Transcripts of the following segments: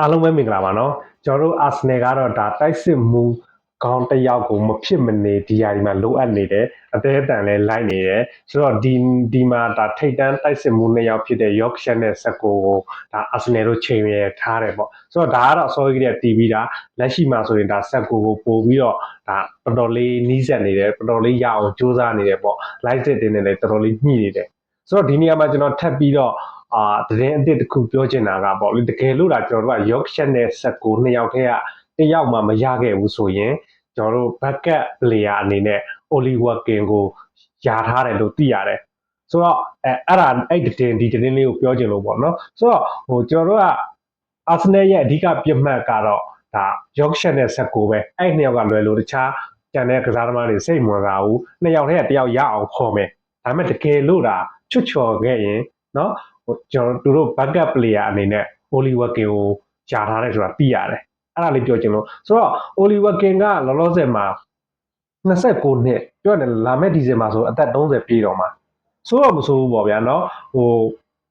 အားလုံးပဲမင်္ဂလာပါနော်ကျွန်တော်တို့အာဆနယ်ကတော့ဒါတိုက်စစ်မှုကောင်းတစ်ယောက်ကိုမဖြစ်မနေဒီယာဒီမှာလိုအပ်နေတယ်အသေးအတန်လည်းလိုက်နေတယ်ဆိုတော့ဒီဒီမှာဒါထိတ်တန်းတိုက်စစ်မှုနှစ်ယောက်ဖြစ်တဲ့ Yorkshire နဲ့ Sacco ကိုဒါအာဆနယ်တို့ချိန်ရထားတယ်ပေါ့ဆိုတော့ဒါကတော့အစောကြီးကတည်းကတီးပြီးတာလက်ရှိမှာဆိုရင်ဒါ Sacco ကိုပို့ပြီးတော့ဒါတော်တော်လေးနီးစပ်နေတယ်တော်တော်လေးရအောင်စူးစမ်းနေတယ်ပေါ့ live set တင်နေတယ်တော်တော်လေးညှိနေတယ်ဆိုတော့ဒီနေရာမှာကျွန်တော်ထပ်ပြီးတော့ အာသတင်းအသစ်တစ်ခုပြောချင်တာကပေါ့လေတကယ်လို့ဒါကျွန်တော်တို့က Yorkshire နဲ့ Sacco နှစ်ယောက်တည်းကတစ်ယောက်မှမရခဲ့ဘူးဆိုရင်ကျွန်တော်တို့ backup player အနေနဲ့ Oliver King ကိုယာထားတယ်လို့သိရတယ်ဆိုတော့အဲအဲ့ဒါအဲ့ဒီတင်ဒီတင်လေးကိုပြောချင်လို့ပေါ့နော်ဆိုတော့ဟိုကျွန်တော်တို့က Arsenal ရဲ့အဓိကပြတ်မှတ်ကတော့ဒါ Yorkshire နဲ့ Sacco ပဲအဲ့နှစ်ယောက်ကလွယ်လို့တခြားကျန်တဲ့ကစားသမားတွေစိတ်မဝင်စားဘူးနှစ်ယောက်တည်းကတစ်ယောက်ရအောင်ခေါ်မယ်ဒါပေမဲ့တကယ်လို့ဒါချွတ်ချော်ခဲ့ရင်နော် ဟိုကျွန်တော်တို့ backup player အနေနဲ့ Oliver King ကိုရှာထားတယ်ဆိုတာသိရတယ်အဲ့ဒါလေးပြောချင်လို့ဆိုတော့ Oliver King ကလောလောဆယ်မှာ29နှစ်ပြောတယ်လာမယ့်ဒီဇင်ဘာဆိုအသက်30ပြည့်တော့မှာဆိုတော့မဆိုဘူးပေါ့ဗျာနော်ဟို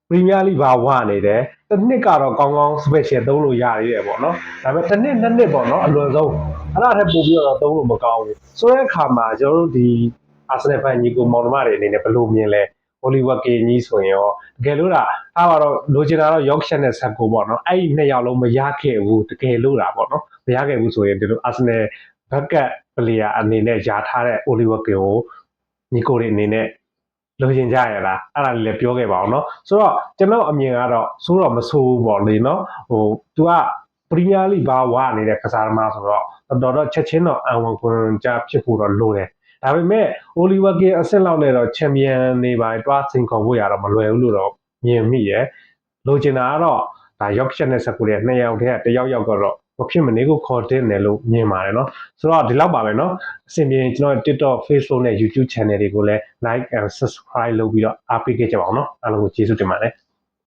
ပရီးမီးယားလိဘာဝနေတယ်တစ်နှစ်ကတော့ကောင်းကောင်း special သုံးလို့ရသေးတယ်ပေါ့နော်ဒါပေမဲ့တစ်နှစ်နှစ်နှစ်ပေါ့နော်အလွန်ဆုံးအဲ့ဒါထက်ပိုပြီးတော့သုံးလို့မကောင်းဘူးဆိုတဲ့အခါမှာကျွန်တော်တို့ဒီ Arsenal fan ညီကိုမောင်နှမတွေအနေနဲ့ဘယ်လိုမြင်လဲ Oliver King ကြီးဆိုရင်ရောတကယ်လို့ဒါအားပါတော့လိုချင်တာတော့ Yorkshire နဲ့ Sacco ပေါ့နော်အဲ့ဒီနှစ်ယောက်လုံးမရခဲ့ဘူးတကယ်လို့တာပေါ့နော်မရခဲ့ဘူးဆိုရင်ဒီလို Arsenal backup player အနေနဲ့ယာထားတဲ့ Oliver King ကိုညီကိုတွေအနေနဲ့လိုချင်ကြရလားအဲ့ဒါလေးလည်းပြောခဲ့ပါအောင်နော်ဆိုတော့ကျွန်တော်အမြင်ကတော့ဆိုးတော့မဆိုးဘူးပေါ့လေနော်ဟို तू က Premier League ဘာဝနေတဲ့ကစားသမားဆိုတော့တော်တော်ချက်ချင်းတော့အံဝန်ခွန်ကြဖြစ်ဖို့တော့လိုတယ် ဒါပေမဲ့ Oliver King အဆင့်လောက်နဲ့တော့ချန်ပီယံနေပါတွားစင်ခေါ်ဖို့ရတော့မလွယ်ဘူးလို့တော့မြင်မိရယ်လိုချင်တာကတော့ဒါ Yorkshire နဲ့ Sacco ရဲ့နှစ်ယောက်တည်းကတစ်ယောက်ယောက်ကတော့မဖြစ်မနေကိုခေါ်တင်တယ်လို့မြင်ပါတယ်เนาะဆိုတော့ဒီလောက်ပါပဲเนาะအဆင်ပြေရင်ကျွန်တော် TikTok Facebook နဲ့ YouTube channel တွေကိုလည်း like and subscribe လုပ်ပြီးတော့အားပေးခဲ့ကြပါအောင်เนาะအားလုံးကိုကျေးဇူးတင်ပါတယ်